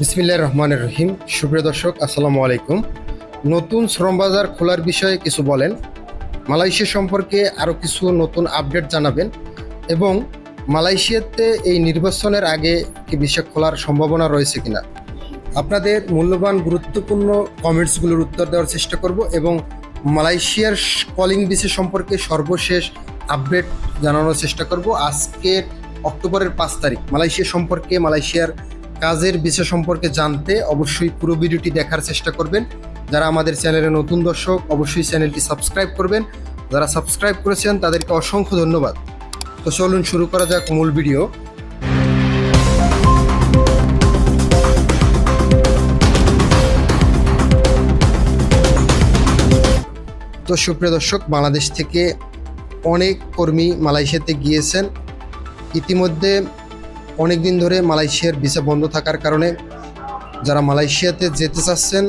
বিসমিল্লাহ রহমানের রহিম। সুপ্রিয় দর্শক, আসসালামু আলাইকুম। নতুন শ্রম বাজার খোলার বিষয়ে কিছু বলেন। মালয়েশিয়া সম্পর্কে আরও কিছু নতুন আপডেট জানাবেন এবং মালয়েশিয়াতে এই নির্বাচনের আগে কি বিষয় খোলার সম্ভাবনা রয়েছে কিনা? আপনাদের মূল্যবান, গুরুত্বপূর্ণ কমেন্টসগুলোর উত্তর দেওয়ার চেষ্টা করব এবং মালয়েশিয়ার কলিং বিষয় সম্পর্কে সর্বশেষ আপডেট জানানোর চেষ্টা করব। আজকের অক্টোবরের পাঁচ তারিখ। মালয়েশিয়া সম্পর্কে মালয়েশিয়ার কাজের বিষয় সম্পর্কে জানতে অবশ্যই পুরো ভিডিওটি দেখার চেষ্টা করবেন। যারা আমাদের চ্যানেলে নতুন দর্শক, অবশ্যই চ্যানেলটি সাবস্ক্রাইব করবেন। যারা সাবস্ক্রাইব করেছেন, তাদেরকে অসংখ্য ধন্যবাদ। তো চলুন শুরু করা যাক মূল ভিডিও। তো সুপ্রিয় দর্শক, বাংলাদেশ থেকে অনেক কর্মী মালয়েশিয়াতে গিয়েছেন। ইতিমধ্যে অনেক দিন ধরে মালয়েশিয়ার ভিসা বন্ধ থাকার কারণে যারা মালয়েশিয়াতে যেতে চাচ্ছেন,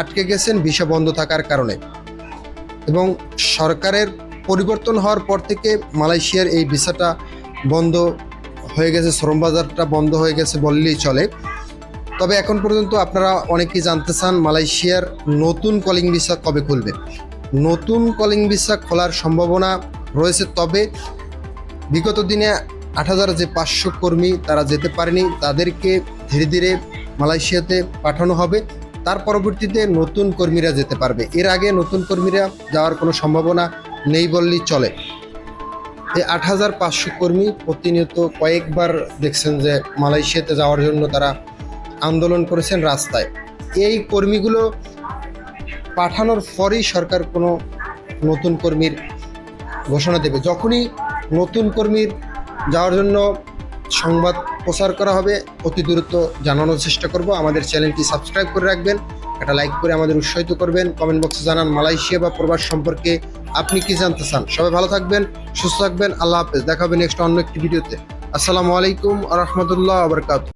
আটকে গেছেন ভিসা বন্ধ থাকার কারণে। এবং সরকারের পরিবর্তন হওয়ার পর থেকে মালয়েশিয়ার এই ভিসাটা বন্ধ হয়ে গেছে শ্রম বাজারটা বন্ধ হয়ে গেছে বললেই চলে। তবে এখন পর্যন্ত আপনারা অনেকেই জানতে চান মালয়েশিয়ার নতুন কলিং ভিসা কবে খুলবে। নতুন কলিং ভিসা খোলার সম্ভাবনা রয়েছে, তবে বিগত দিনে আট হাজার যে পাঁচশো কর্মী তারা যেতে পারেনি, তাদেরকে ধীরে ধীরে মালয়েশিয়াতে পাঠানো হবে। তার পরবর্তীতে নতুন কর্মীরা যেতে পারবে। এর আগে নতুন কর্মীরা যাওয়ার কোনো সম্ভাবনা নেই বললেই চলে। এই আট হাজার পাঁচশো কর্মী প্রতিনিয়ত কয়েকবার দেখছেন যে মালয়েশিয়াতে যাওয়ার জন্য তারা আন্দোলন করেছেন রাস্তায়। এই কর্মীগুলো পাঠানোর পরেই সরকার কোনো নতুন কর্মীর ঘোষণা দেবে। যখনই নতুন কর্মীর যাওয়ার জন্য সংবাদ প্রচার করা হবে। অতি দ্রুত জানানোর চেষ্টা করব। আমাদের চ্যানেলটি সাবস্ক্রাইব করে রাখবেন। একটা লাইক করে আমাদের উৎসাহিত করবেন। কমেন্ট বক্সে জানান, মালয়েশিয়া বা প্রবাস সম্পর্কে আপনি কি জানতে চান? সবাই ভালো থাকবেন, সুস্থ থাকবেন। আল্লাহ হাফেজ। দেখা হবে নেক্সট অন্য একটি ভিডিওতে। আসসালামু আলাইকুম রহমতুল্লাহ আবরকাত